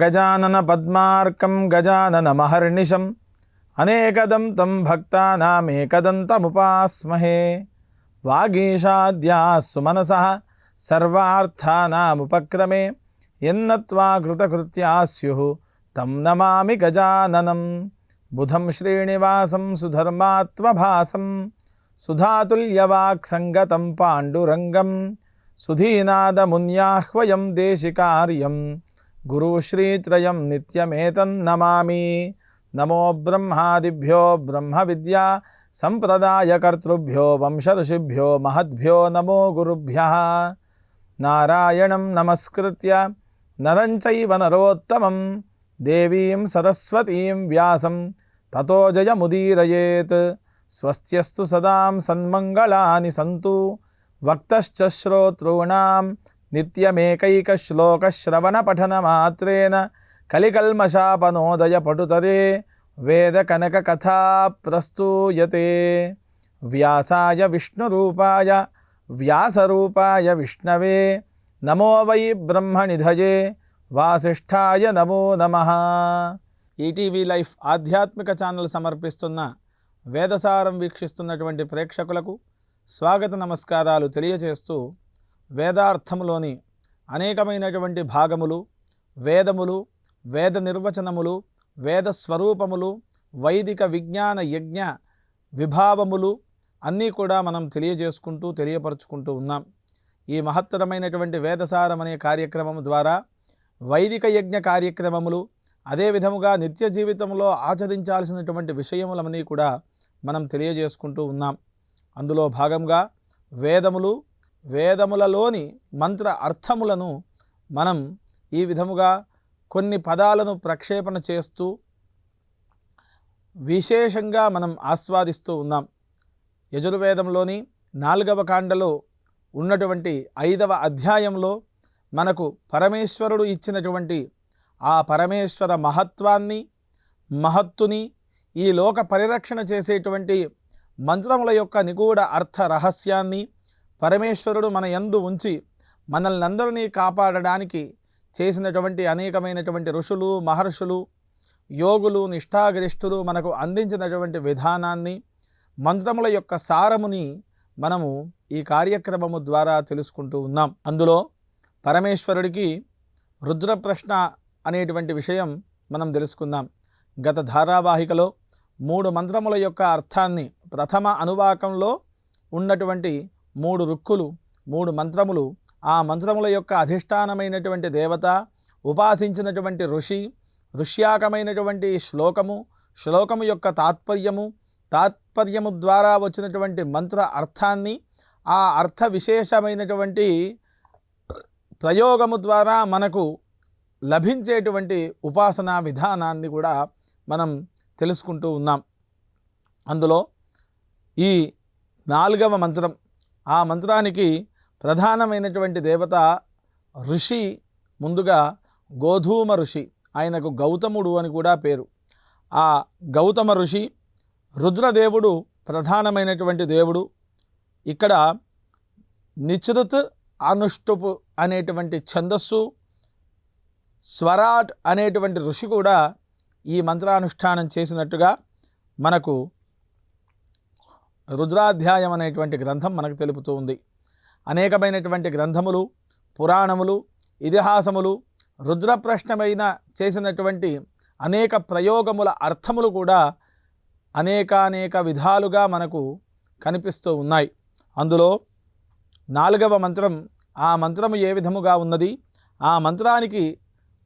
अगजाननपद्मार्कं गजाननमहर्निशम् अनेकदं तं भक्तानामेकदन्तमुपास्महे। वागीशाद्याः सुमनसः सर्वार्थानामुपक्रमे। यन्नत्वा कृतकृत्याः स्युः तं नमामि गजाननं बुधं श्रीनिवासं सुधर्मात्मभासं सुधातुल्यवाक्सङ्गतं पाण्डुरङ्गं सुधीनादमुन्याह्वयं देशिकार्यं గురుశ్రీత్రయం నిత్యమేతన్నమామి నమో బ్రహ్మాదిభ్యో బ్రహ్మ విద్యా సంప్రదాయకర్తృభ్యో వంశఋషిభ్యో మహద్భ్యో నమో గురుభ్య నారాయణం నమస్కృత్య నరంచైవ నరోత్తమం దేవీం సరస్వతీం వ్యాసం తతో జయముదీరయేత్ స్వస్త్యస్తు సదాం సన్మంగళాని సంతు వక్తశ్చ శ్రోతॄణాం నిత్యమేకైకశ్లోకశ్రవణపఠనమాత్రేన కలికల్మషాపనోదయ పటుతరే వేదకనకకథా ప్రస్తూయతే వ్యాసాయ విష్ణురూపాయ వ్యాసరూపాయ విష్ణవే. నమో వై బ్రహ్మనిధయే. వాసిష్ఠాయ నమో నమ. ఈటీవీ లైఫ్ ఆధ్యాత్మిక ఛానల్ సమర్పిస్తున్న వేదసారం వీక్షిస్తున్నటువంటి ప్రేక్షకులకు స్వాగత నమస్కారాలు తెలియజేస్తూ వేదార్థములోని అనేకమైనటువంటి భాగములు వేదములు వేద నిర్వచనములు వేద స్వరూపములు వైదిక విజ్ఞాన యజ్ఞ విభావములు అన్నీ కూడా మనం తెలియజేసుకుంటూ తెలియపరుచుకుంటూ ఉన్నాం. ఈ మహత్తరమైనటువంటి వేదసారం అనే కార్యక్రమం ద్వారా వైదిక యజ్ఞ కార్యక్రమములు అదే విధముగా నిత్య జీవితంలో ఆచరించాల్సినటువంటి విషయములన్నీ కూడా మనం తెలియజేసుకుంటూ ఉన్నాం. అందులో భాగంగా వేదములు వేదములలోని మంత్ర అర్థములను మనం ఈ విధముగా కొన్ని పదాలను ప్రక్షేపణ చేస్తూ విశేషంగా మనం ఆస్వాదిస్తూ ఉన్నాం. యజుర్వేదంలోని నాలుగవ కాండలో ఉన్నటువంటి ఐదవ అధ్యాయంలో మనకు పరమేశ్వరుడు ఇచ్చినటువంటి ఆ పరమేశ్వర మహత్వాన్ని మహత్తుని ఈ లోక పరిరక్షణ చేసేటువంటి మంత్రముల యొక్క నిగూఢ అర్థ రహస్యాన్ని పరమేశ్వరుడు మన యందు ఉంచి మనల్ని అందరినీ కాపాడడానికి చేసినటువంటి అనేకమైనటువంటి ఋషులు మహర్షులు యోగులు నిష్ఠాగరిష్ఠులు మనకు అందించినటువంటి విధానాన్ని మంత్రముల యొక్క సారముని మనము ఈ కార్యక్రమము ద్వారా తెలుసుకుంటూ ఉన్నాం. అందులో పరమేశ్వరుడికి రుద్ర ప్రశ్న అనేటువంటి విషయం మనం తెలుసుకుందాం. గత ధారావాహికలో మూడు మంత్రముల యొక్క అర్థాన్ని ప్రథమ అనువాకంలో ఉన్నటువంటి మూడు రుక్కులు మూడు మంత్రములు ఆ మంత్రముల యొక్క అధిష్టానమైనటువంటి దేవత ఉపాసించినటువంటి ఋషి ఋష్యాకమైనటువంటి శ్లోకము శ్లోకము యొక్క తాత్పర్యము తాత్పర్యము ద్వారా వచ్చినటువంటి మంత్ర అర్థాన్ని ఆ అర్థ విశేషమైనటువంటి ప్రయోగము ద్వారా మనకు లభించేటువంటి ఉపాసనా విధానాన్ని కూడా మనం తెలుసుకుంటూ ఉన్నాం. అందులో ఈ నాలుగవ మంత్రం ఆ మంత్రానికి ప్రధానమైనటువంటి దేవత ఋషి ముందుగా గోధూమ ఋషి ఆయనకు గౌతముడు అని కూడా పేరు. ఆ గౌతమ ఋషి రుద్రదేవుడు ప్రధానమైనటువంటి దేవుడు. ఇక్కడ నిచృత్ అనుష్టుపు అనేటువంటి ఛందస్సు స్వరాట్ అనేటువంటి ఋషి కూడా ఈ మంత్రానుష్ఠానం చేసినట్టుగా మనకు రుద్రాధ్యాయం అనేటువంటి గ్రంథం మనకు తెలుపుతూ ఉంది. అనేకమైనటువంటి గ్రంథములు పురాణములు ఇతిహాసములు రుద్రప్రశ్నమైన చేసినటువంటి అనేక ప్రయోగముల అర్థములు కూడా అనేకానేక విధాలుగా మనకు కనిపిస్తూ ఉన్నాయి. అందులో నాలుగవ మంత్రం ఆ మంత్రము ఏ విధముగా ఉన్నది? ఆ మంత్రానికి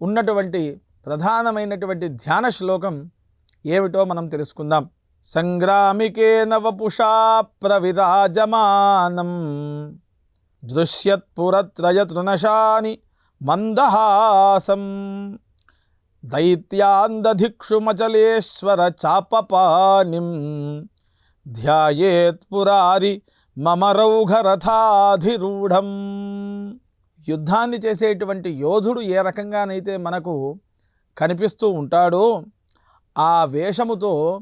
ఉన్నటువంటి ప్రధానమైనటువంటి ధ్యాన శ్లోకం ఏమిటో మనం తెలుసుకుందాం. సంగ్రామికే నవపుషా ప్రవిరాజమానం. దృశ్యత్పురత్రయతృనశాని మందహాసం. దైత్యాందధిక్షుమచలేశ్వర చాపపానిం ధ్యాయేత్పురారి మమరౌఘరథాధిరూఢం. యుద్ధాన్ని చేసేటువంటి యోధుడు ఏ రకంగానైతే మనకు కనిపిస్తూ ఉంటాడో ఆ వేషముతో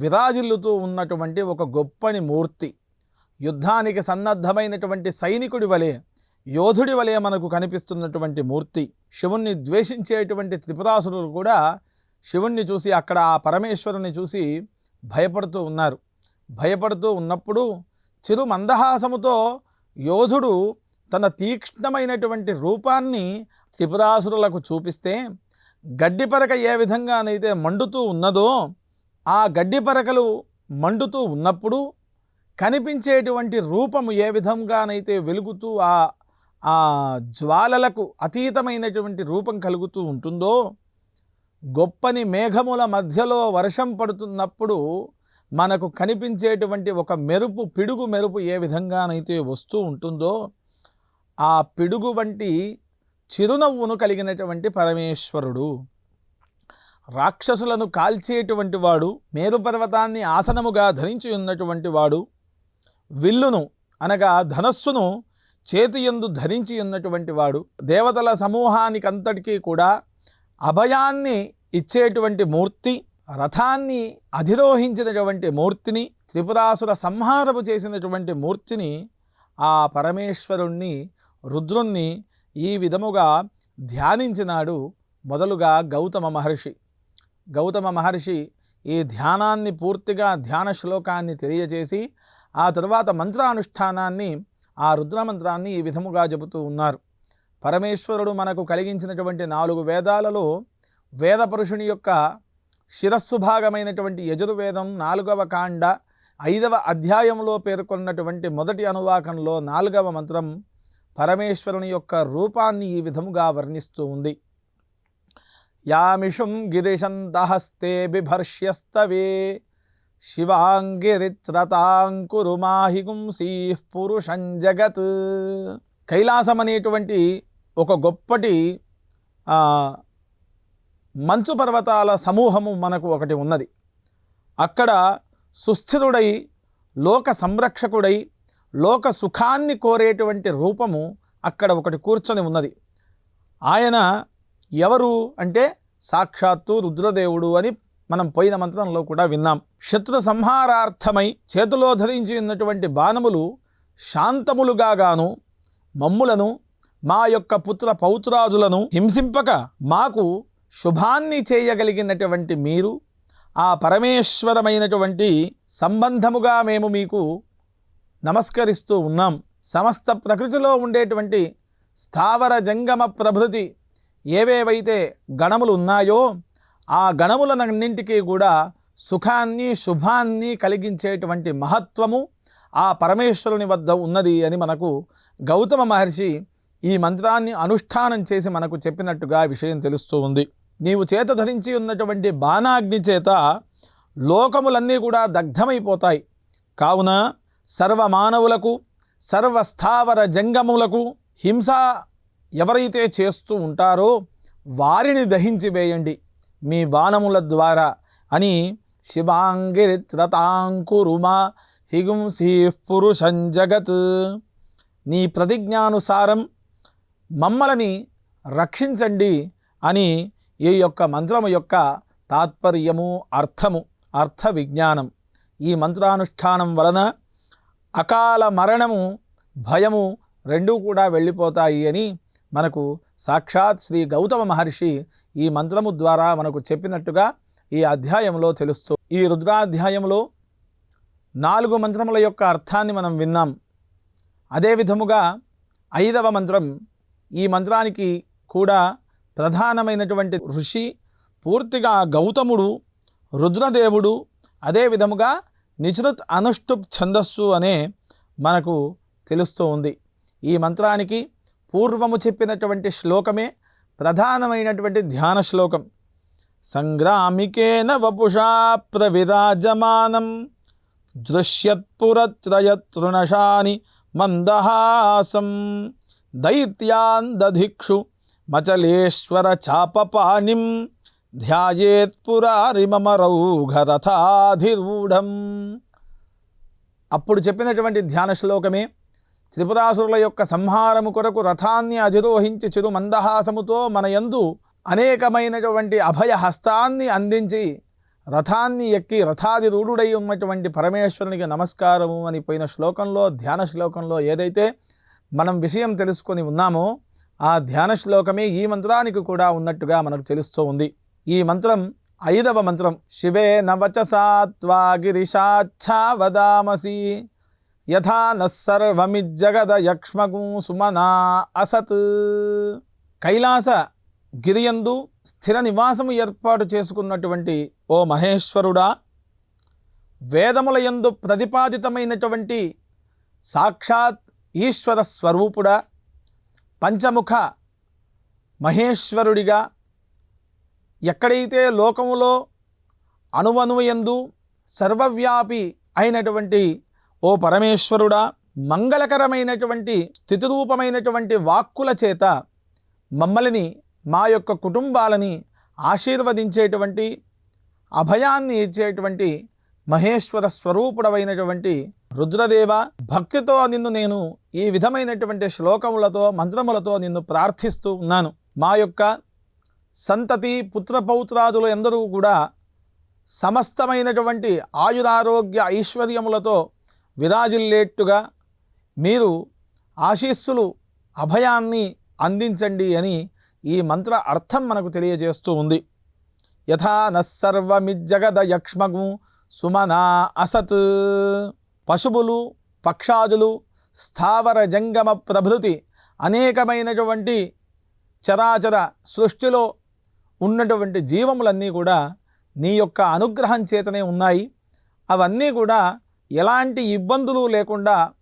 విరాజిల్లుతూ ఉన్నటువంటి ఒక గొప్పని మూర్తి. యుద్ధానికి సన్నద్ధమైనటువంటి సైనికుడి వలె యోధుడి వలె మనకు కనిపిస్తున్నటువంటి మూర్తి. శివుణ్ణి ద్వేషించేటువంటి త్రిపురాసురులు కూడా శివుణ్ణి చూసి అక్కడ ఆ పరమేశ్వరుని చూసి భయపడుతూ ఉన్నారు. భయపడుతూ ఉన్నప్పుడు చిరు మందహాసముతో యోధుడు తన తీక్ష్ణమైనటువంటి రూపాన్ని త్రిపురాసురులకు చూపిస్తే గడ్డిపరక ఏ విధంగానైతే మండుతూ ఉన్నదో ఆ గడ్డిపరకలు మండుతూ ఉన్నప్పుడు కనిపించేటువంటి రూపము ఏ విధంగానైతే వెలుగుతూ ఆ ఆ జ్వాలలకు అతీతమైనటువంటి రూపం కలుగుతూ ఉంటుందో గొప్పని మేఘముల మధ్యలో వర్షం పడుతున్నప్పుడు మనకు కనిపించేటువంటి ఒక మెరుపు పిడుగు మెరుపు ఏ విధంగానైతే వస్తూ ఉంటుందో ఆ పిడుగు వంటి చిరునవ్వును కలిగినటువంటి పరమేశ్వరుడు. రాక్షసులను కాల్చేటువంటి వాడు మేరు పర్వతాన్ని ఆసనముగా ధరించి ఉన్నటువంటి వాడు విల్లును అనగా ధనస్సును చేతియందు ధరించి ఉన్నటువంటి వాడు దేవతల సమూహానికంతటికీ కూడా అభయాన్ని ఇచ్చేటువంటి మూర్తి రథాన్ని అధిరోహించినటువంటి మూర్తిని త్రిపురాసుర సంహారము చేసినటువంటి మూర్తిని ఆ పరమేశ్వరుణ్ణి రుద్రుణ్ణి ఈ విధముగా ధ్యానించినాడు మొదలుగా గౌతమ మహర్షి. గౌతమ మహర్షి ఈ ధ్యానాన్ని పూర్తిగా ధ్యాన శ్లోకాన్ని తెలియజేసి ఆ తరువాత మంత్రానుష్ఠానాన్ని ఆ రుద్రమంత్రాన్ని ఈ విధముగా చెబుతూ ఉన్నారు. పరమేశ్వరుడు మనకు కలిగించినటువంటి నాలుగు వేదాలలో వేద పురుషుని యొక్క శిరస్సు భాగమైనటువంటి యజుర్వేదం నాలుగవ కాండ ఐదవ అధ్యాయంలో పేర్కొన్నటువంటి మొదటి అనువాకంలో నాలుగవ మంత్రం పరమేశ్వరుని యొక్క రూపాన్ని ఈ విధముగా వర్ణిస్తూ ఉంది. యామిషుం గిరిశంతహస్తే బిభర్ష్యస్తవే. శివాంగిరిత్రతాంకురు మాహిగుంసీ పురుషం జగత్. కైలాసం అనేటువంటి ఒక గొప్పటి మంచు పర్వతాల సమూహము మనకు ఒకటి ఉన్నది. అక్కడ సుస్థిరుడై లోక సంరక్షకుడై లోక సుఖాన్ని కోరేటువంటి రూపము అక్కడ ఒకటి కూర్చొని ఉన్నది. ఆయన ఎవరు అంటే సాక్షాత్తు రుద్రదేవుడు అని మనం పోయిన మంత్రంలో కూడా విన్నాం. శత్రు సంహారార్థమై చేతిలో ధరించి ఉన్నటువంటి బాణములు శాంతములుగా గాను మమ్ములను మా యొక్క పుత్ర పౌత్రాదులను హింసింపక మాకు శుభాన్ని చేయగలిగినటువంటి మీరు ఆ పరమేశ్వరమైనటువంటి సంబంధముగా మేము మీకు నమస్కరిస్తూ ఉన్నాం. సమస్త ప్రకృతిలో ఉండేటువంటి స్థావర జంగమ ప్రభృతి ఏవేవైతే గణములు ఉన్నాయో ఆ గణములన్నింటికీ కూడా సుఖాన్ని శుభాన్ని కలిగించేటువంటి మహత్వము ఆ పరమేశ్వరుని వద్ద ఉన్నది అని మనకు గౌతమ మహర్షి ఈ మంత్రాన్ని అనుష్ఠానం చేసి మనకు చెప్పినట్టుగా విషయం తెలుస్తూ ఉంది. నీవు చేత ధరించి ఉన్నటువంటి బాణాగ్ని చేత లోకములన్నీ కూడా దగ్ధమైపోతాయి. కావున సర్వ మానవులకు సర్వస్థావర జంగములకు హింసా ఎవరైతే చేస్తూ ఉంటారో వారిని దహించి వేయండి. మీ బాణముల ద్వారా అని శివాంగిరిత్రతాంకురుమా హిగుంసీ పురుషం జగత్. నీ ప్రతిజ్ఞానుసారం మమ్మల్ని రక్షించండి అని ఈ యొక్క మంత్రము యొక్క తాత్పర్యము అర్థము అర్థ విజ్ఞానం. ఈ మంత్రానుష్ఠానం వలన అకాల మరణము భయము రెండూ కూడా వెళ్ళిపోతాయి అని మనకు సాక్షాత్ శ్రీ గౌతమ మహర్షి ఈ మంత్రము ద్వారా మనకు చెప్పినట్టుగా ఈ అధ్యాయంలో తెలుస్తూ ఈ రుద్రాధ్యాయంలో నాలుగు మంత్రముల యొక్క అర్థాన్ని మనం విన్నాం. అదే విధముగా ఐదవ మంత్రం ఈ మంత్రానికి కూడా ప్రధానమైనటువంటి ఋషి పూర్తిగా గౌతముడు రుద్రదేవుడు అదే విధముగా నిచృత్ అనుష్టుప్ ఛందస్సు అనే మనకు తెలుస్తూ ఉంది. ఈ మంత్రానికి పూర్వము చెప్పినటువంటి శ్లోకమే ప్రధానమైనటువంటి ధ్యాన శ్లోకం. సంగ్రామికేన వపుషా ప్రవిరాజమానం దృశ్యత్పురత్రయతృణశాని మందహాసం దైత్యాందధిక్షు మచలేశ్వర చాపపాణిం ధ్యాయేత్పురారిమరౌఘరథాధిరూఢం అప్పుడు చెప్పినటువంటి ధ్యాన శ్లోకమే త్రిపురాసురుల యొక్క సంహారము కొరకు రథాన్ని అధిరోహించి చిరు మందహాసముతో మన యందు అనేకమైనటువంటి అభయ హస్తాన్ని అందించి రథాన్ని ఎక్కి రథాధిరూఢుడై ఉన్నటువంటి పరమేశ్వరునికి నమస్కారము అని పోయిన శ్లోకంలో ధ్యాన శ్లోకంలో ఏదైతే మనం విషయం తెలుసుకొని ఉన్నామో ఆ ధ్యాన శ్లోకమే ఈ మంత్రానికి కూడా ఉన్నట్టుగా మనకు తెలుస్తూ ఉంది. ఈ మంత్రం ఐదవ మంత్రం శివే నవచసాత్వా గిరిశాచ్ఛా వదామసి. యథా నస్సర్వమిజ్జగద యక్ష్మగు సుమనా అసత్. కైలాస గిరియందు స్థిర నివాసము ఏర్పాటు చేసుకున్నటువంటి ఓ మహేశ్వరుడా వేదముల యందు ప్రతిపాదితమైనటువంటి సాక్షాత్ ఈశ్వర స్వరూపుడా పంచముఖ మహేశ్వరుడిగా ఎక్కడైతే లోకములో అణువణువయందు సర్వవ్యాపి అయినటువంటి ఓ పరమేశ్వరుడా మంగళకరమైనటువంటి స్థితిరూపమైనటువంటి వాక్కుల చేత మమ్మల్ని మా యొక్క కుటుంబాలని ఆశీర్వదించేటువంటి అభయాన్ని ఇచ్చేటువంటి మహేశ్వర స్వరూపుడమైనటువంటి రుద్రదేవ భక్తితో నిన్ను నేను ఈ విధమైనటువంటి శ్లోకములతో మంత్రములతో నిన్ను ప్రార్థిస్తూ ఉన్నాను. మా యొక్క సంతతి పుత్రపౌత్రాదులు ఎందరూ కూడా సమస్తమైనటువంటి ఆయురారోగ్య ఐశ్వర్యములతో విరాజిల్లేట్టుగా మీరు ఆశీస్సులు అభయాన్ని అందించండి అని ఈ మంత్ర అర్థం మనకు తెలియజేస్తూ ఉంది. యథా నస్సర్వమిజ్జగద యక్ష్మగు సుమనా అసత్. పశువులు పక్షాదులు స్థావర జంగమ ప్రభృతి అనేకమైనటువంటి చరాచర సృష్టిలో ఉన్నటువంటి జీవములన్నీ కూడా నీ యొక్క అనుగ్రహం చేతనే ఉన్నాయి. అవన్నీ కూడా ఎలాంటి ఇబ్బందులు లేకుండా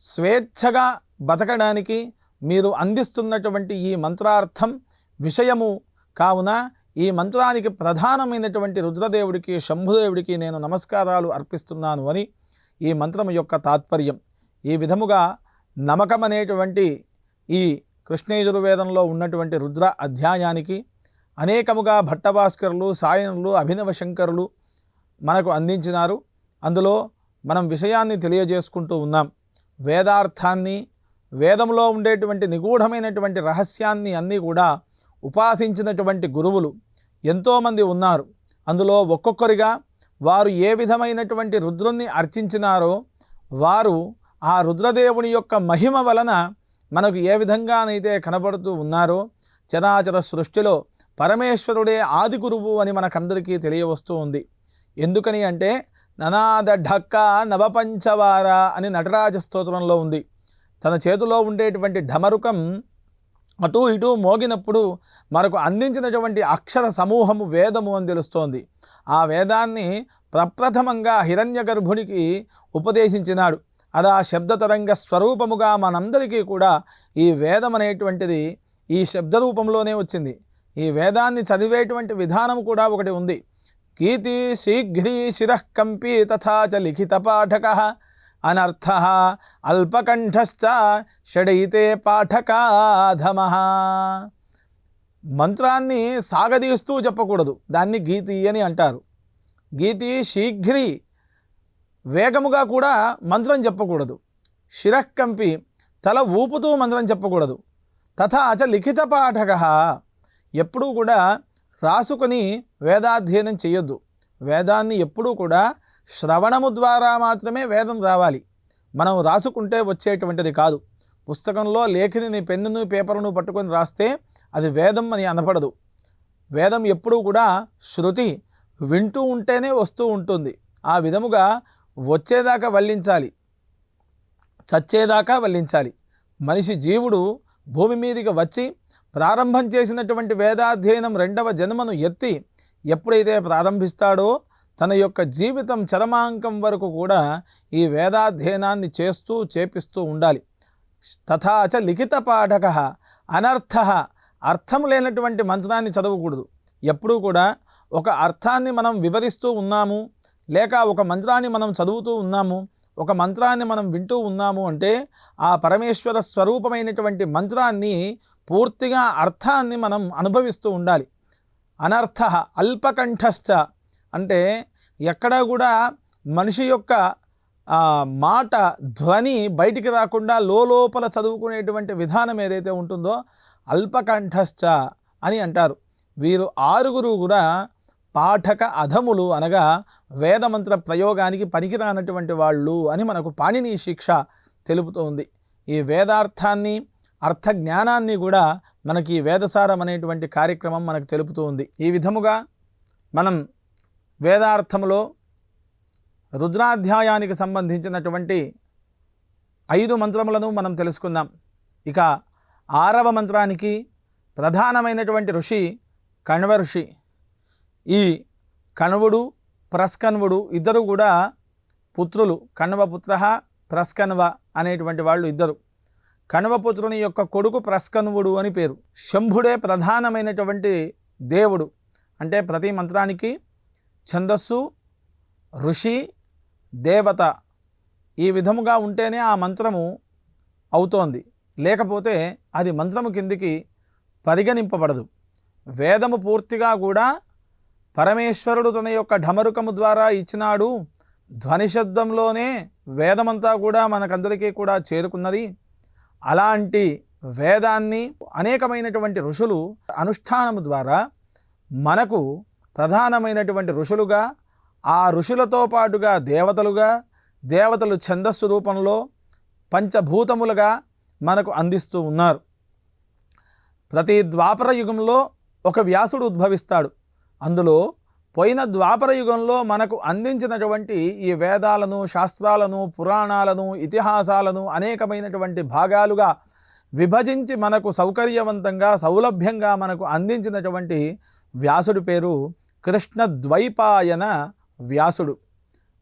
స్వేచ్ఛగా బతకడానికి మీరు అందిస్తున్నటువంటి ఈ మంత్రార్థం విషయము కావున ఈ మంత్రానికి ప్రధానమైనటువంటి రుద్రదేవుడికి శంభుదేవుడికి నేను నమస్కారాలు అర్పిస్తున్నాను అని ఈ మంత్రం యొక్క తాత్పర్యం. ఈ విధముగా నమకం అనేటువంటి ఈ కృష్ణయజుర్వేదంలో ఉన్నటువంటి రుద్ర అధ్యాయానికి అనేకముగా భట్టభాస్కరులు సాయనులు అభినవ శంకరులు మనకు అందించినారు. అందులో మనం విషయాన్ని తెలియజేసుకుంటూ ఉన్నాం. వేదార్థాన్ని వేదంలో ఉండేటువంటి నిగూఢమైనటువంటి రహస్యాన్ని అన్నీ కూడా ఉపాసించినటువంటి గురువులు ఎంతోమంది ఉన్నారు. అందులో ఒక్కొక్కరిగా వారు ఏ విధమైనటువంటి రుద్రుణ్ణి అర్చించినారో వారు ఆ రుద్రదేవుని యొక్క మహిమ వలన మనకు ఏ విధంగానైతే కనబడుతూ ఉన్నారో చరాచర సృష్టిలో పరమేశ్వరుడే ఆది గురువు అని మనకందరికీ తెలియవస్తూ ఉంది. ఎందుకని అంటే ననాద ఢక్క నవపంచవార అని నటరాజ స్తోత్రంలో ఉంది. తన చేతిలో ఉండేటువంటి ఢమరుకం అటు ఇటు మోగినప్పుడు మనకు అందించినటువంటి అక్షర సమూహము వేదము అని తెలుస్తోంది. ఆ వేదాన్ని ప్రప్రథమంగా హిరణ్య గర్భునికి ఉపదేశించినాడు. అలా శబ్దతరంగ స్వరూపముగా మనందరికీ కూడా ఈ వేదం అనేటువంటిది ఈ శబ్ద రూపంలోనే వచ్చింది. ఈ వేదాన్ని చదివేటువంటి విధానం కూడా ఒకటి ఉంది. గీతి శీఘ్రీ శిరకంపీ తథా చ లిఖిత పాఠక అనర్థ అల్పకంఠశ్చ షడైతే పాఠకాధమ. మంత్రాన్ని సాగదీస్తూ చెప్పకూడదు దాన్ని గీతి అని అంటారు. గీతి శీఘ్రి వేగముగా కూడా మంత్రం చెప్పకూడదు. శిరకంపి తల ఊపుతూ మంత్రం చెప్పకూడదు. తథా అచ లిఖిత పాఠక ఎప్పుడూ కూడా రాసుకొని వేదాధ్యయనం చేయొద్దు. వేదాన్ని ఎప్పుడూ కూడా శ్రవణము ద్వారా మాత్రమే వేదం రావాలి. మనం రాసుకుంటే వచ్చేటువంటిది కాదు. పుస్తకంలో లేఖనిని పెన్నును పేపర్ను పట్టుకొని రాస్తే అది వేదం అని అనపడదు. వేదం ఎప్పుడూ కూడా శృతి వింటూ ఉంటేనే వస్తూ ఉంటుంది. ఆ విధముగా వచ్చేదాకా వల్లించాలి. చచ్చేదాకా వల్లించాలి. మనిషి జీవుడు భూమి మీదకి వచ్చి ప్రారంభం చేసినటువంటి వేదాధ్యయనం రెండవ జన్మను ఎత్తి ఎప్పుడైతే ప్రారంభిస్తాడో తన యొక్క జీవితం చరమాంకం వరకు కూడా ఈ వేదాధ్యయనాన్ని చేస్తూ చేపిస్తూ ఉండాలి. తథాచ లిఖిత పాఠక అనర్థ అర్థం లేనటువంటి మంత్రాన్ని చదవకూడదు. ఎప్పుడూ కూడా ఒక అర్థాన్ని మనం వివరిస్తూ ఉన్నాము లేక ఒక మంత్రాన్ని మనం చదువుతూ ఉన్నాము ఒక మంత్రాన్ని మనం వింటూ ఉన్నాము అంటే ఆ పరమేశ్వర స్వరూపమైనటువంటి మంత్రాన్ని పూర్తిగా అర్థాన్ని మనం అనుభవిస్తూ ఉండాలి. అనర్థ అల్పకంఠశ్చ అంటే ఎక్కడా కూడా మనిషి యొక్క మాట ధ్వని బయటికి రాకుండా లోపల చదువుకునేటువంటి విధానం ఏదైతే ఉంటుందో అల్పకంఠశ్చ అని అంటారు. వీరు ఆరుగురు కూడా పాఠక అధములు అనగా వేదమంత్ర ప్రయోగానికి పనికిరానటువంటి వాళ్ళు అని మనకు పాణిని శిక్ష తెలుపుతోంది ఈ వేదార్థాన్ని అర్థ జ్ఞానాన్ని కూడా మనకి వేదసారం అనేటువంటి కార్యక్రమం మనకు తెలుపుతూ ఉంది. ఈ విధముగా మనం వేదార్థములో రుద్రాధ్యాయానికి సంబంధించినటువంటి ఐదు మంత్రములను మనం తెలుసుకుందాం. ఇక ఆరవ మంత్రానికి ప్రధానమైనటువంటి ఋషి కణ్వ ఋషి ఈ కణవుడు ప్రస్కన్వుడు ఇద్దరు కూడా పుత్రులు. కణ్వపుత్ర ప్రస్కన్వ అనేటువంటి వాళ్ళు ఇద్దరు. కణవపుత్రుని యొక్క కొడుకు ప్రస్కనువుడు అని పేరు. శంభుడే ప్రధానమైనటువంటి దేవుడు. అంటే ప్రతి మంత్రానికి ఛందస్సు ఋషి దేవత ఈ విధముగా ఉంటేనే ఆ మంత్రము అవుతోంది. లేకపోతే అది మంత్రము కిందికి పరిగణింపబడదు. వేదము పూర్తిగా కూడా పరమేశ్వరుడు తన యొక్క ఢమరుకము ద్వారా ఇచ్చినాడు. ధ్వనిశబ్దంలోనే వేదమంతా కూడా మనకందరికీ కూడా చేరుకున్నది. అలాంటి వేదాన్ని అనేకమైనటువంటి ఋషులు అనుష్ఠానము ద్వారా మనకు ప్రధానమైనటువంటి ఋషులుగా ఆ ఋషులతో పాటుగా దేవతలుగా దేవతలు ఛందస్సు రూపంలో పంచభూతములుగా మనకు అందిస్తూ ఉన్నారు. ప్రతి ద్వాపర యుగంలో ఒక వ్యాసుడు ఉద్భవిస్తాడు. అందులో పోయిన ద్వాపర యుగంలో మనకు అందించినటువంటి ఈ వేదాలను శాస్త్రాలను పురాణాలను ఇతిహాసాలను అనేకమైనటువంటి భాగాలుగా విభజించి మనకు సౌకర్యవంతంగా సౌలభ్యంగా మనకు అందించినటువంటి వ్యాసుడి పేరు కృష్ణద్వైపాయన వ్యాసుడు.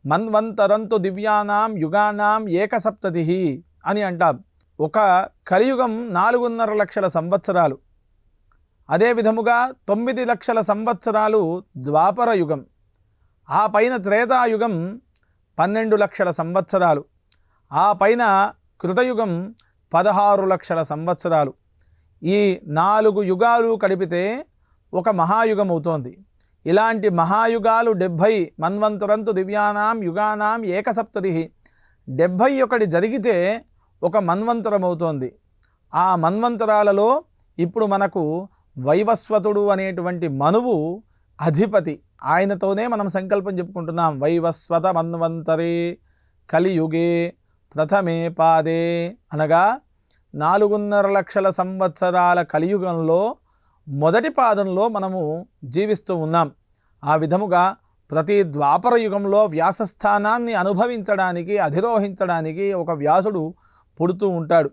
మన్వంతరంతు దివ్యానాం యుగానాం ఏకసప్తతి అని అంటాం. ఒక కలియుగం నాలుగున్నర లక్షల సంవత్సరాలు. అదే విధముగా తొమ్మిది లక్షల సంవత్సరాలు ద్వాపర యుగం. ఆ పైన త్రేతాయుగం పన్నెండు లక్షల సంవత్సరాలు. ఆ పైన కృతయుగం పదహారు లక్షల సంవత్సరాలు. ఈ నాలుగు యుగాలు కలిపితే ఒక మహాయుగం అవుతోంది. ఇలాంటి మహాయుగాలు డెబ్భై మన్వంతరంతు దివ్యానాం యుగానాం ఏకసప్తతి డెబ్భై ఒకటి జరిగితే ఒక మన్వంతరం అవుతోంది ఆ మన్వంతరాలలో ఇప్పుడు మనకు వైవస్వతుడు అనేటువంటి మనువు అధిపతి. ఆయనతోనే మనం సంకల్పం చెప్పుకుంటున్నాం. వైవస్వత మన్వంతరే కలియుగే ప్రథమే పాదే అనగా నాలుగున్నర లక్షల సంవత్సరాల కలియుగంలో మొదటి పాదంలో మనము జీవిస్తూ ఉన్నాం. ఆ విధముగా ప్రతి ద్వాపర యుగంలో వ్యాసస్థానాన్ని అనుభవించడానికి అధిరోహించడానికి ఒక వ్యాసుడు పుడుతూ ఉంటాడు.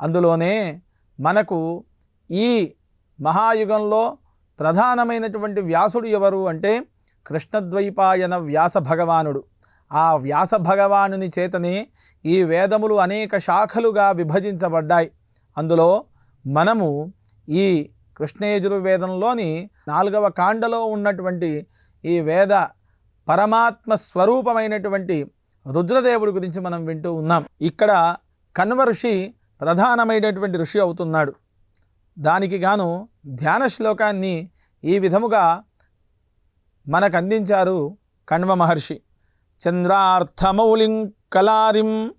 అందులోనే మనకు ఈ మహాయుగంలో ప్రధానమైనటువంటి వ్యాసుడు ఎవరు అంటే కృష్ణద్వైపాయన వ్యాస భగవానుడు ఆ వ్యాస భగవానుని చేతనే ఈ వేదములు అనేక శాఖలుగా విభజించబడ్డాయి. అందులో మనము ఈ కృష్ణయజుర్వేదంలోని నాలుగవ కాండలో ఉన్నటువంటి ఈ వేద పరమాత్మ స్వరూపమైనటువంటి రుద్రదేవుడి గురించి మనం వింటూ ఉన్నాం. ఇక్కడ కన్వ ఋషి ప్రధానమైనటువంటి ఋషి అవుతున్నాడు. దానికి గాను ధ్యాన శ్లోకాన్ని ఈ విధముగా మనకు అందించారు కణ్వ మహర్షి. చంద్రార్థమౌలిం కలారిం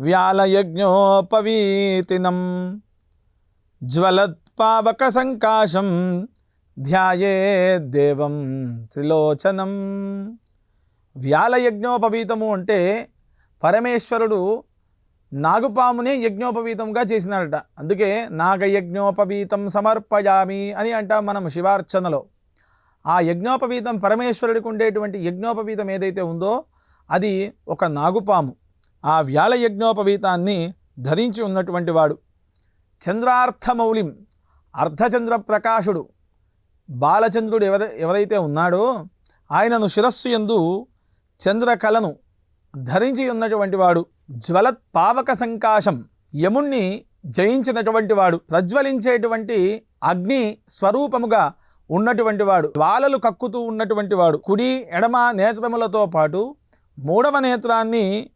వ్యాలయజ్ఞోపవీతినం జ్వలత్పావక సంకాశం ధ్యాయే దేవం త్రిలోచనం. వ్యాలయజ్ఞోపవీతము అంటే పరమేశ్వరుడు నాగుపామునే యజ్ఞోపవీతంగా చేసినారట. అందుకే నాగయజ్ఞోపవీతం సమర్పయామి అని అంటాం మనం శివార్చనలో. ఆ యజ్ఞోపవీతం పరమేశ్వరుడికి ఉండేటువంటి యజ్ఞోపవీతం ఏదైతే ఉందో అది ఒక నాగుపాము. ఆ వ్యాల యజ్ఞోపవీతాన్ని ధరించి ఉన్నటువంటి వాడు. చంద్రార్థమౌలిం అర్ధచంద్ర ప్రకాశుడు. బాలచంద్రుడు ఎవర ఎవరైతే ఉన్నాడో ఆయనను శిరస్సు ఎందు చంద్రకళను ధరించి ఉన్నటువంటి వాడు. జ్వలత్ పావక సంకాశం యముణ్ణి జయించినటువంటి వాడు ప్రజ్వలించేటువంటి అగ్ని స్వరూపముగా ఉన్నటువంటి వాడు జ్వాలలు కక్కుతూ ఉన్నటువంటి వాడు కుడి ఎడమ నేత్రములతో పాటు మూడవ నేత్రాన్ని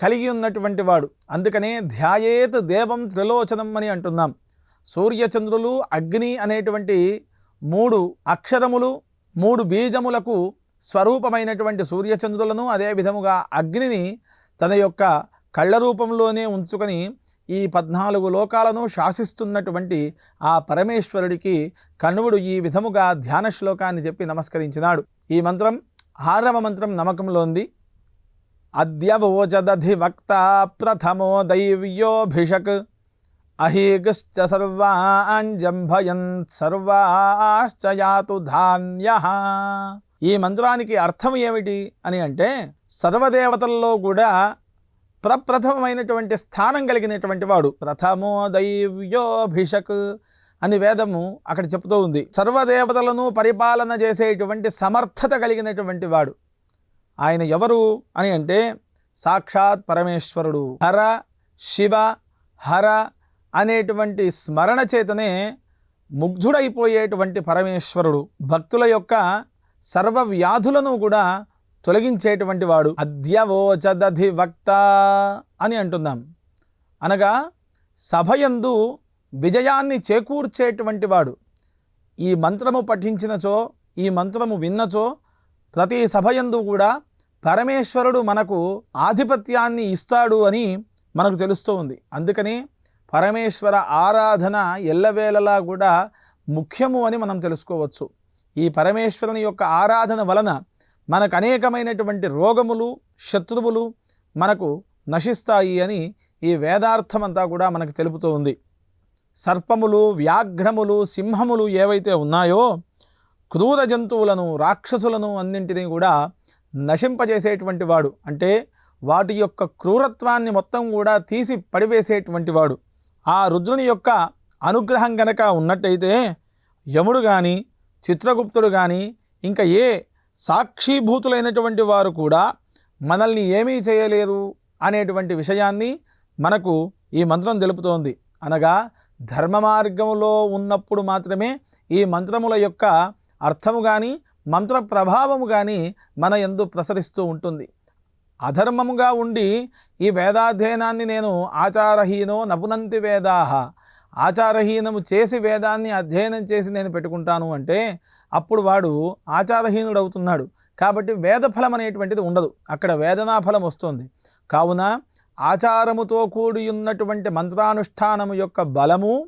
కలిగి ఉన్నటువంటి వాడు. అందుకనే ధ్యాయేత్ దేవం త్రిలోచనం అని అంటున్నాం. సూర్యచంద్రులు అగ్ని అనేటువంటి మూడు అక్షరములు మూడు బీజములకు స్వరూపమైనటువంటి సూర్యచంద్రులను అదే విధముగా అగ్నిని తన యొక్క కళ్ళ రూపంలోనే ఉంచుకొని ఈ పద్నాలుగు లోకాలను శాసిస్తున్నటువంటి ఆ పరమేశ్వరుడికి కణువుడు ఈ విధముగా ధ్యాన శ్లోకాన్ని చెప్పి నమస్కరించినాడు. ఈ మంత్రం ఆరవ మంత్రం నమ్మకంలో ఉంది అద్యవోచదధివక్త ప్రథమో దైవ్యోభిషక్ అహీగశ్చ సర్వాంజంభయన్ సర్వాశ్చయాతు ధాన్య ఈ మంత్రానికి అర్థం ఏమిటి అని అంటే సర్వదేవతల్లో కూడా ప్రప్రథమమైనటువంటి స్థానం కలిగినటువంటి వాడు. ప్రథమో దైవ్యోభిషక్ అని వేదము అక్కడ చెప్తూ ఉంది. సర్వదేవతలను పరిపాలన చేసేటువంటి సమర్థత కలిగినటువంటి వాడు. ఆయన ఎవరు అని అంటే సాక్షాత్ పరమేశ్వరుడు. హర శివ హర అనేటువంటి స్మరణ చేతనే ముగ్ధుడైపోయేటువంటి పరమేశ్వరుడు. భక్తుల యొక్క సర్వ వ్యాధులను కూడా తొలగించేటువంటి వాడు. అద్యవోచదధి వక్త అని అంటున్నాం. అనగా సభయందు విజయాన్ని చేకూర్చేటువంటి వాడు. ఈ మంత్రము పఠించినచో ఈ మంత్రము విన్నచో ప్రతి సభయందు కూడా పరమేశ్వరుడు మనకు ఆధిపత్యాన్ని ఇస్తాడు అని మనకు తెలుస్తూ ఉంది. అందుకని పరమేశ్వర ఆరాధన ఎల్లవేళలా కూడా ముఖ్యము అని మనం తెలుసుకోవచ్చు. ఈ పరమేశ్వరుని యొక్క ఆరాధన వలన మనకు అనేకమైనటువంటి రోగములు శత్రువులు మనకు నశిస్తాయి అని ఈ వేదార్థమంతా కూడా మనకు తెలుపుతూ ఉంది. సర్పములు వ్యాఘ్రములు సింహములు ఏవైతే ఉన్నాయో క్రూర జంతువులను రాక్షసులను అన్నింటినీ కూడా నశింపజేసేటువంటి వాడు. అంటే వాటి యొక్క క్రూరత్వాన్ని మొత్తం కూడా తీసి పడివేసేటువంటి వాడు. ఆ రుద్రుని యొక్క అనుగ్రహం గనక ఉన్నట్టయితే యముడు కానీ చిత్రగుప్తుడు కానీ ఇంకా ఏ సాక్షిభూతులైనటువంటి వారు కూడా మనల్ని ఏమీ చేయలేదు అనేటువంటి విషయాన్ని మనకు ఈ మంత్రం తెలుపుతోంది. అనగా ధర్మ మార్గంలో ఉన్నప్పుడు మాత్రమే ఈ మంత్రముల యొక్క అర్థము కానీ మంత్ర ప్రభావము కానీ మన ఎందు ప్రసరిస్తూ ఉంటుంది. అధర్మముగా ఉండి ఈ వేదాధ్యయనాన్ని నేను ఆచారహీనో నపునంతి వేదాహ ఆచారహీనము చేసి వేదాన్ని అధ్యయనం చేసి నేను పెట్టుకుంటాను అంటే అప్పుడు వాడు ఆచారహీనుడు అవుతున్నాడు కాబట్టి వేదఫలం అనేటువంటిది ఉండదు. అక్కడ వేదనా ఫలం వస్తుంది. కావున ఆచారముతో కూడి ఉన్నటువంటి మంత్రానుష్ఠానము యొక్క బలము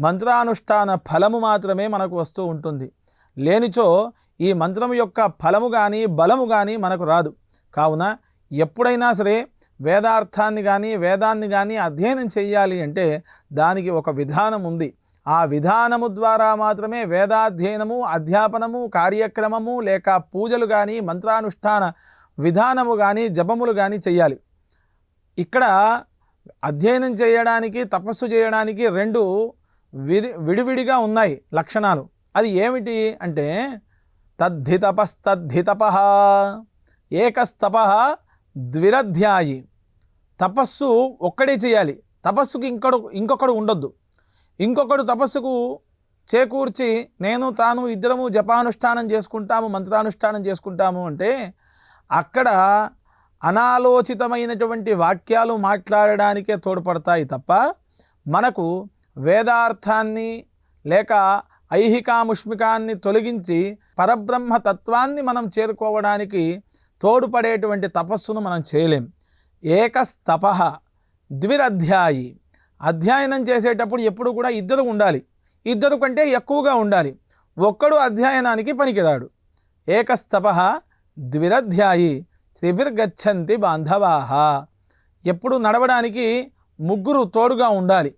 మంత్రానుష్ఠాన ఫలము మాత్రమే మనకు వస్తూ ఉంటుంది. లేనిచో ఈ మంత్రము యొక్క ఫలము కానీ బలము కానీ మనకు రాదు. కావున ఎప్పుడైనా సరే వేదార్థాన్ని కానీ వేదాన్ని కానీ అధ్యయనం చేయాలి అంటే దానికి ఒక విధానం ఉంది. ఆ విధానము ద్వారా మాత్రమే వేదాధ్యయనము అధ్యాపనము కార్యక్రమము లేక పూజలు కానీ మంత్రానుష్ఠాన విధానము కానీ జపములు కానీ చేయాలి ఇక్కడ అధ్యయనం చేయడానికి తపస్సు చేయడానికి రెండు విడి విడివిడిగా ఉన్నాయి లక్షణాలు. అది ఏమిటి అంటే తద్ధితపస్తద్ధితప ఏకస్తప ద్విరధ్యాయి. తపస్సు ఒక్కడే చేయాలి. తపస్సుకి ఇంకడు ఇంకొకడు ఉండొద్దు. ఇంకొకడు తపస్సుకు చేకూర్చి నేను తాను ఇద్దరము జపానుష్ఠానం చేసుకుంటాము మంత్రానుష్ఠానం చేసుకుంటాము అంటే అక్కడ అనాలోచితమైనటువంటి వాక్యాలు మాట్లాడడానికే తోడ్పడతాయి తప్ప మనకు వేదార్థాన్ని లేక ఐహికాముష్మికాన్ని తొలగించి పరబ్రహ్మ తత్వాన్ని మనం చేరుకోవడానికి తోడుపడేటువంటి తపస్సును మనం చేయలేం. ఏకస్తప ద్విరధ్యాయి. అధ్యయనం చేసేటప్పుడు ఎప్పుడు కూడా ఇద్దరు ఉండాలి. ఇద్దరు కంటే ఎక్కువగా ఉండాలి. ఒక్కడు అధ్యయనానికి పనికిరాడు. ఏకస్తప ద్విరధ్యాయి. త్రిభిర్గచ్చంతి బాంధవాహ ఎప్పుడు నడవడానికి ముగ్గురు తోడుగా ఉండాలి.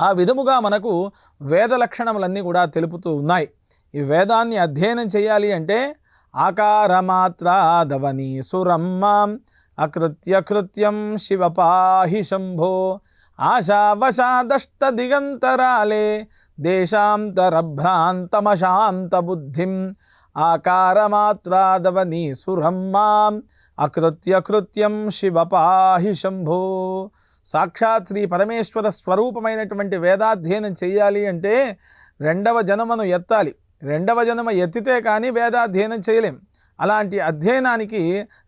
ఆ విధముగా మనకు వేద లక్షణములన్నీ కూడా తెలుపుతూ ఉన్నాయి. ఈ వేదాన్ని అధ్యయనం చేయాలి అంటే ఆకారమాత్రాదవని సురమ్మాం అకృత్యకృత్యం శివ పాహి శంభో ఆశావశాదష్ట దిగంతరాలే దేశాంతరభ్రాంతమశాంత బుద్ధిం సురమ్మాం అకృత్యకృత్యం శివ పాహి శంభో సాక్షాత్ శ్రీ పరమేశ్వర స్వరూపమైనటువంటి వేదాధ్యయనం చేయాలి అంటే రెండవ జన్మను ఎత్తాలి. రెండవ జన్మ ఎత్తితే కానీ వేదాధ్యయనం చేయలేం. అలాంటి అధ్యయనానికి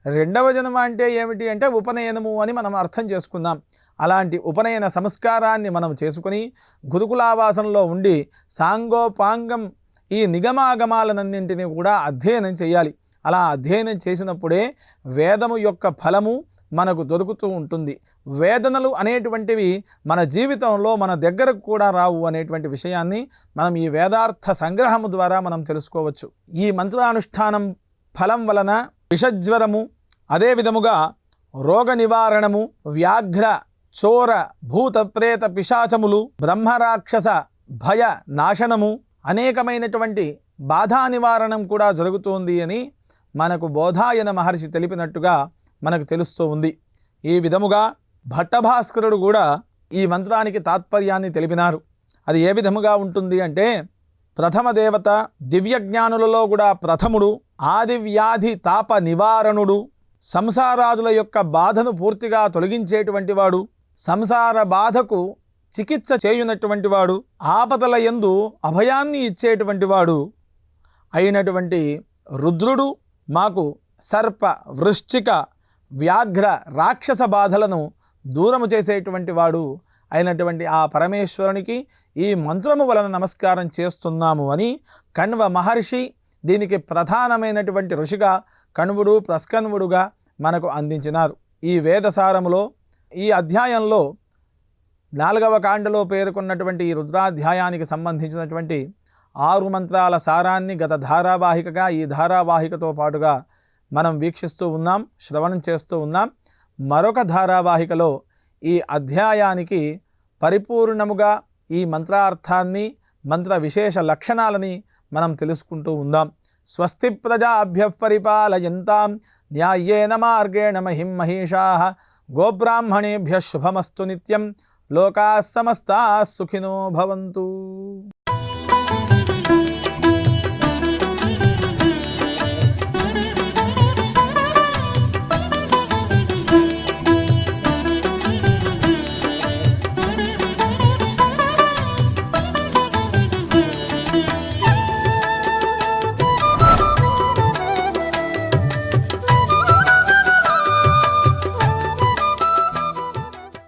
రెండవ జన్మ అంటే ఏమిటి అంటే ఉపనయనము అని మనం అర్థం చేసుకుందాం. అలాంటి ఉపనయన సంస్కారాన్ని మనం చేసుకుని గురుకులావాసంలో ఉండి సాంగోపాంగం ఈ నిగమాగమాలనన్నింటినీ కూడా అధ్యయనం చేయాలి. అలా అధ్యయనం చేసినప్పుడే వేదము యొక్క ఫలము మనకు దొరుకుతూ ఉంటుంది. వేదనలు అనేటువంటివి మన జీవితంలో మన దగ్గరకు కూడా రావు అనేటువంటి విషయాన్ని మనం ఈ వేదార్థ సంగ్రహము ద్వారా మనం తెలుసుకోవచ్చు. ఈ మంత్రానుష్ఠానం ఫలం వలన విషజ్వరము అదే విధముగా రోగ నివారణము వ్యాఘ్ర చోర భూత ప్రేత పిశాచములు బ్రహ్మరాక్షస భయ నాశనము అనేకమైనటువంటి బాధా నివారణం కూడా జరుగుతోంది అని మనకు బోధాయన మహర్షి తెలిపినట్టుగా మనకు తెలుస్తూ ఉంది. ఈ విధముగా భట్టభాస్కరుడు కూడా ఈ మంత్రానికి తాత్పర్యాన్ని తెలిపినారు. అది ఏ విధముగా ఉంటుంది అంటే ప్రథమ దేవత దివ్యజ్ఞానులలో కూడా ప్రథముడు ఆదివ్యాధి తాప నివారణుడు సంసారాదుల యొక్క బాధను పూర్తిగా తొలగించేటువంటి వాడు సంసార బాధకు చికిత్స చేయునటువంటి వాడు ఆపదల యందు అభయాన్ని ఇచ్చేటువంటి వాడు అయినటువంటి రుద్రుడు మాకు సర్ప వృశ్చిక వ్యాఘ్ర రాక్షస బాధలను దూరము చేసేటువంటి వాడు అయినటువంటి ఆ పరమేశ్వరునికి ఈ మంత్రము వలన నమస్కారం చేస్తున్నాము అని కణ్వ మహర్షి దీనికి ప్రధానమైనటువంటి ఋషిగా కణువుడు ప్రస్కన్వుడుగా మనకు అందించినారు. ఈ వేదసారములో ఈ అధ్యాయంలో నాలుగవ కాండలో పేర్కొన్నటువంటి ఈ రుద్రాధ్యాయానికి సంబంధించినటువంటి ఆరు మంత్రాల సారాన్ని గత ధారావాహికగా ఈ ధారావాహికతో పాటుగా మనం వీక్షిస్తూ ఉన్నాం శ్రవణం చేస్తూ ఉన్నాం. మరొక ధారావాహికలో ఈ అధ్యాయానికి పరిపూర్ణముగా ఈ మంత్రార్థాన్ని మంత్ర విశేష లక్షణాలని మనం తెలుసుకుంటూ ఉందాం. స్వస్తి ప్రజాభ్య పరిపాలయంతాం న్యాయేన మార్గేణ మహిం మహిషా గోబ్రాహ్మణేభ్య శుభమస్తు నిత్యం లోకా సమస్తా సుఖినో భవంతు.